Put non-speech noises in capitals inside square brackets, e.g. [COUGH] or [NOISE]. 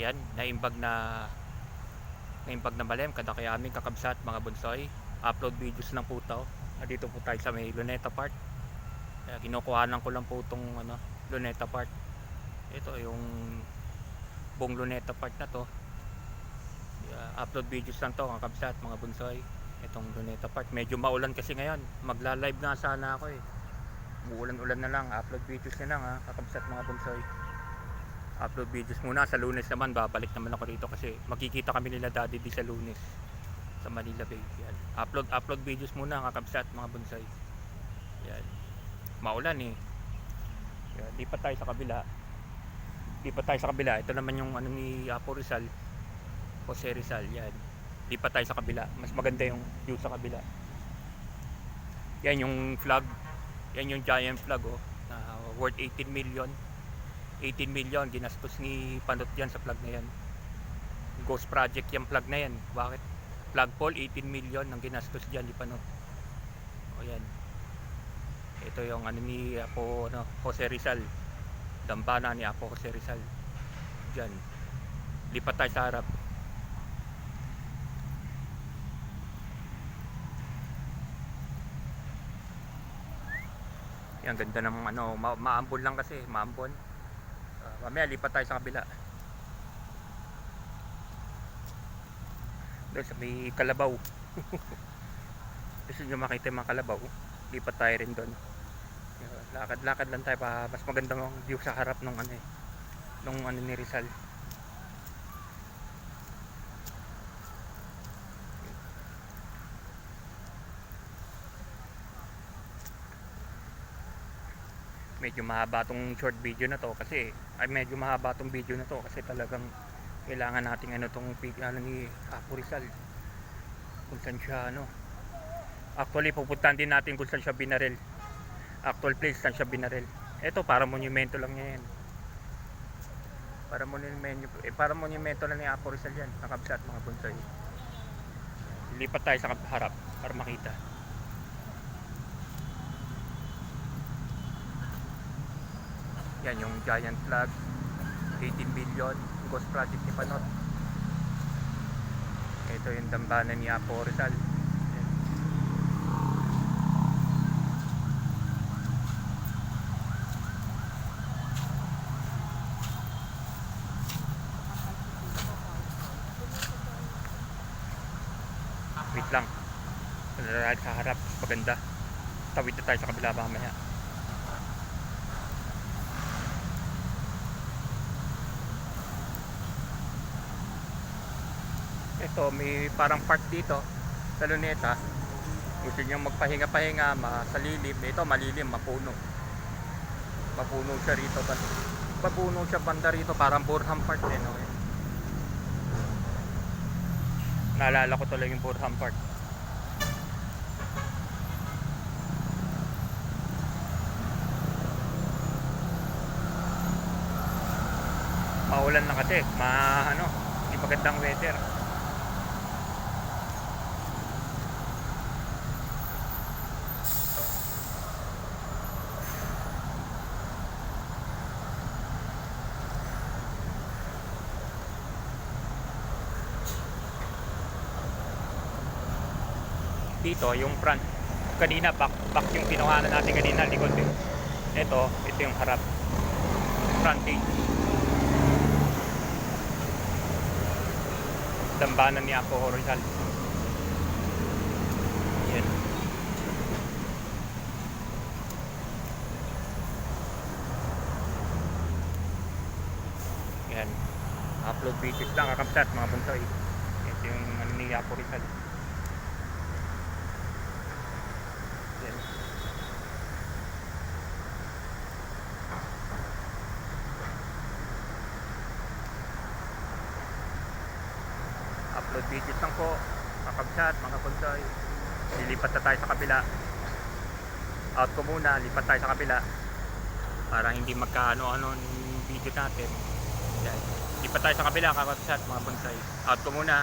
Yan, naimbag na naimbag na malem kada kaya aming kakabsat mga bonsoy. Upload videos lang po to. Dito po tayo sa may Luneta Park. Kaya kinukuhanan ko lang po itong ano, Luneta Park. Ito yung buong Luneta Park na to. Kaya upload videos lang to mga kabsat mga bonsoy. Itong Luneta Park. Medyo maulan kasi ngayon. Magla-live nga sana ako eh. Umuulan-ulan na lang. Upload videos na lang ha. Kakabsat mga bonsoy upload videos muna. Sa lunes naman babalik naman ako dito kasi makikita kami nila daddy di sa lunes sa Manila Bay. Yan. upload upload videos muna mga kabsat mga bonsai. Yan. Maulan eh. Yan. di pa tayo sa kabila. Di pa tayo sa kabila. Ito naman yung ano ni Apo Rizal. Jose Rizal yan. Di pa tayo sa kabila. Mas maganda yung view sa kabila. Yan yung flag. Yan yung giant flag oh. Na worth 18 million 18 million ginastos ni Panot yan sa plug na yan. Ghost project yung plug na yan. Bakit? Plug pole 18 million ang ginastos dyan ni Panot. O yan. Ito yung ano ni Apo ano, Jose Rizal. Dambana ni Apo Jose Rizal. Dyan. Lipat tayo sa harap. Yan ganda ng ano ma maambon lang kasi maambon mamaya lipat tayo sa kabila. Doon sa may kalabaw. [LAUGHS] Gusto nyo makita yung mga kalabaw. Lipat tayo rin doon. Uh, Lakad-lakad lang tayo pa mas magandang view sa harap nung ano eh. Nung ano ni Rizal. Medyo mahaba tong short video na to kasi ay medyo mahaba tong video na to kasi talagang kailangan nating ano tong ano ni Apo Rizal kung saan siya ano. Actually pupuntahan din natin kung saan siya binaril. Actual place saan siya binaril. Eto para monumento lang yan. Para monumento eh, para monumento lang ni Apo Rizal yan nakabsat mga bonsai. Lipat tayo sa harap para makita Yan yung giant flag. 18 billion. Ghost project ni Panot. Ito yung dambanan ni Apo Rizal. Wait lang. Nalalahad sa harap. Maganda. Tawid na tayo sa kabila mamaya. Ito may parang park dito sa Luneta. Gusto nyo magpahinga-pahinga ma sa lilim. Ito malilim mapuno. Mapuno siya rito mapuno siya banda rito parang Burham Park din okay? naalala ko tuloy yung Burham Park. Maulan na kasi ma ano hindi magandang weather dito yung front. Kanina back, back yung kinuhanan natin kanina likod eh. ito ito yung harap. Frontage. Dambanan ni Apo Horizal. Yan. Yan. Upload videos lang kakamsat mga bunsoy ito yung ano ni Apo Rizal yan upload videos lang po kakabsat mga bunsoy lilipat na tayo sa kabila. Out ko muna lipat tayo sa kabila. Para hindi magkaano ano yung video natin. Lipat tayo sa kabila kakabsat mga bonsai out ko muna